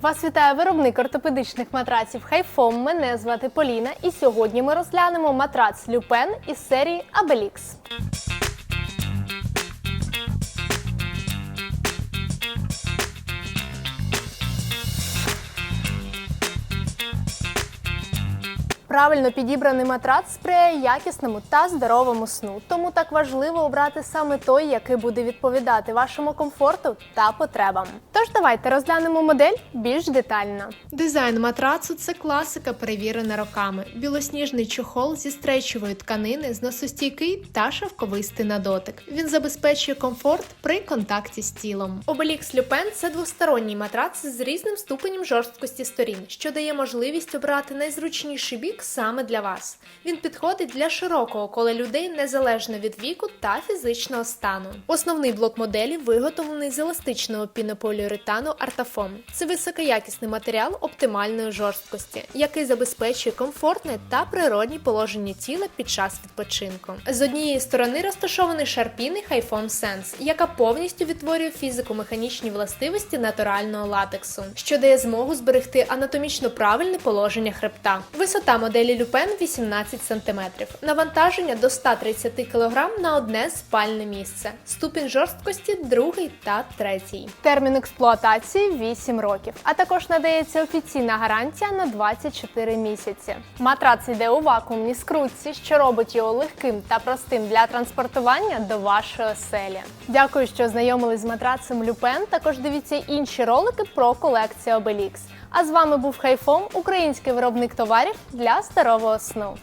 Вас вітає виробник ортопедичних матраців Хайфом. Мене звати Поліна, і сьогодні ми розглянемо матрац Люпен із серії Абелікс. Правильно підібраний матрац сприяє якісному та здоровому сну. Тому так важливо обрати саме той, який буде відповідати вашому комфорту та потребам. Тож давайте розглянемо модель більш детально. Дизайн матрацу це класика, перевірена роками. Білосніжний чохол зі стречової тканини, зносостійкий та шовковистий на дотик. Він забезпечує комфорт при контакті з тілом. Obelix Люпен це двосторонній матрац з різним ступенем жорсткості сторін, що дає можливість обрати найзручніший бік саме для вас. Він підходить для широкого кола людей незалежно від віку та фізичного стану. Основний блок моделі виготовлений з еластичного пінополіуретану Артафом. Це високоякісний матеріал оптимальної жорсткості, який забезпечує комфортне та природні положення тіла під час відпочинку. З однієї сторони розташований шар піни Hyphom Sense, яка повністю відтворює фізико-механічні властивості натурального латексу, що дає змогу зберегти анатомічно правильне положення хребта. Висота моделі Люпен 18 см, навантаження до 130 кг на одне спальне місце, ступінь жорсткості другий та третій. Термін експлуатації 8 років, а також надається офіційна гарантія на 24 місяці. Матрац йде у вакуумній скрутці, що робить його легким та простим для транспортування до вашої оселі. Дякую, що ознайомились з матрацем Люпен. Також дивіться інші ролики про колекцію Obelix. А з вами був Хайфом, український виробник товарів для здорового сну.